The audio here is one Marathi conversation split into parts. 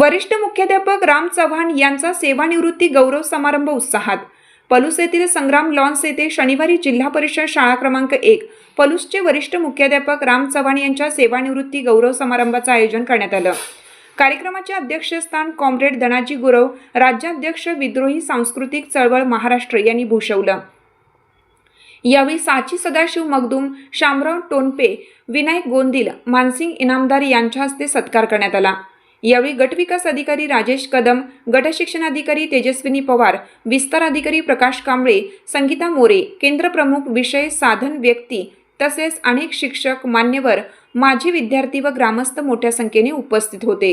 वरिष्ठ मुख्याध्यापक राम चव्हाण यांचा सेवानिवृत्ती गौरव समारंभ उत्साहात. पलूस येथील संग्राम लॉन्स येथे शनिवारी जिल्हा परिषद शाळा क्रमांक एक पलूसचे वरिष्ठ मुख्याध्यापक राम चव्हाण यांच्या सेवानिवृत्ती गौरव समारंभाचं आयोजन करण्यात आलं. कार्यक्रमाचे अध्यक्षस्थान कॉम्रेड धनाजी गुरव राज्याध्यक्ष विद्रोही सांस्कृतिक चळवळ महाराष्ट्र यांनी भूषवलं. यावेळी साची सदाशिव मगदूम शामराव टोनपे विनायक गोंदिल मानसिंग इनामदार यांच्या हस्ते सत्कार करण्यात आला. यावेळी गटविकास अधिकारी राजेश कदम गटशिक्षण अधिकारी तेजस्विनी पवार विस्तार अधिकारी प्रकाश कांबळे संगीता मोरे केंद्रप्रमुख विषय साधन व्यक्ती तसेच अनेक शिक्षक मान्यवर माजी विद्यार्थी व ग्रामस्थ मोठ्या संख्येने उपस्थित होते.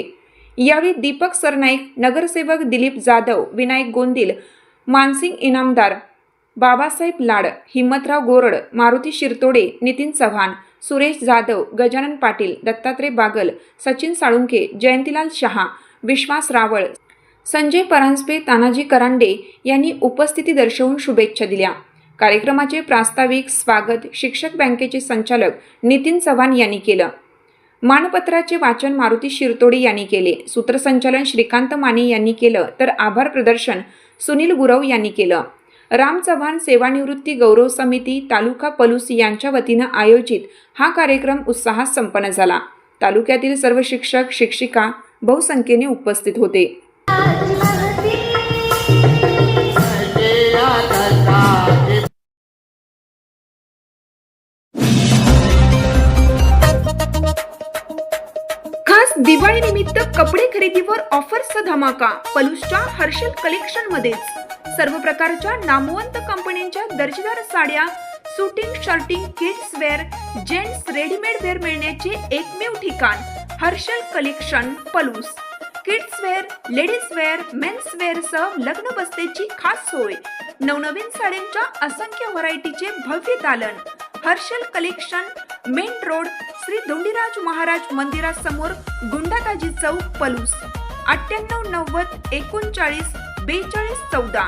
यावेळी दीपक सरनाईक नगरसेवक दिलीप जाधव विनायक गोंदिल मानसिंग इनामदार बाबासाहेब लाड हिम्मतराव गोरड मारुती शिरतोडे नितीन चव्हाण सुरेश जाधव गजानन पाटील दत्तात्रय बागल सचिन साळुंके जयंतीलाल शहा विश्वास रावळ संजय परांजपे तानाजी करांडे यांनी उपस्थिती दर्शवून शुभेच्छा दिल्या. कार्यक्रमाचे प्रास्ताविक स्वागत शिक्षक बँकेचे संचालक नितीन चव्हाण यांनी केलं. मानपत्राचे वाचन मारुती शिरतोडे यांनी केले. सूत्रसंचालन श्रीकांत माने यांनी केलं. तर आभार प्रदर्शन सुनील गुरव यांनी केलं. राम चव्हाण सेवानिवृत्ती गौरव समिती तालुका पलूस यांच्या वतीनं आयोजित हा कार्यक्रम उत्साहात संपन्न झाला. तालुक्यातील सर्व शिक्षक शिक्षिका बहुसंख्येने उपस्थित होते. खास दिवाळी निमित्त कपडे खरेदीवर ऑफर्सचा धमाका पलूसच्या हर्षल कलेक्शन मध्येच सर्व प्रकारच्या नामवंत कंपन्यांच्या दर्जेदार साड्या suiting shirting kids wear gents readymade wear मिळण्याचे एकमेव ठिकाण Harshal collection Palus kids wear ladies wear men's wear सह लग्न बस्तेची खास सोय. नवनवीन साड्यांच्या असंख्य व्हरायटीचे भव्य दालन Harshal collection main road Shri Dondiraj Maharaj मंदिरासमोर गुंडाताजी चौक पलूस अठ्ठ्याण्णव नव्वद एकोणचाळीस बेचाळीस चौदा.